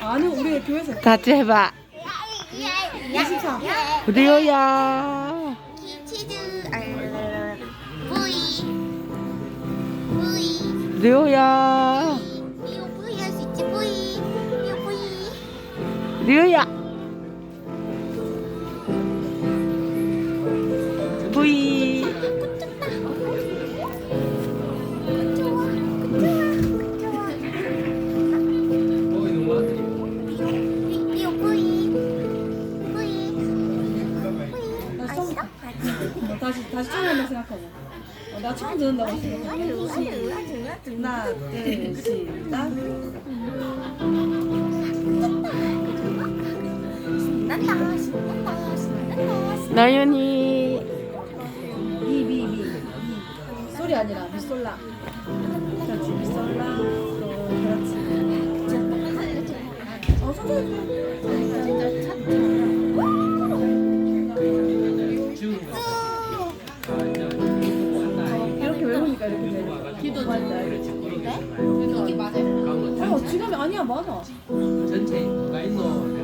아는 우리 교회에서 같이 해봐. 23. 리오야. 치즈 아 V V 리오야. 이거 V 할수 있지 V 이거 V 리오야. 어, 다시 다시 처음 한번 생각하자. 어, 나 처음 듣는다고 했어. 하나, 둘, 시작. 신난다 신난다 신난다 나연이. 미, 미, 미. 미. 소리 아니라 미솔라. 그렇지, 미솔라. 어, 그렇지. 어, 선생님. 이렇게 돼. 기도 맞아요. 어, 지금이 아니야, 맞아. 전체 누가 있노?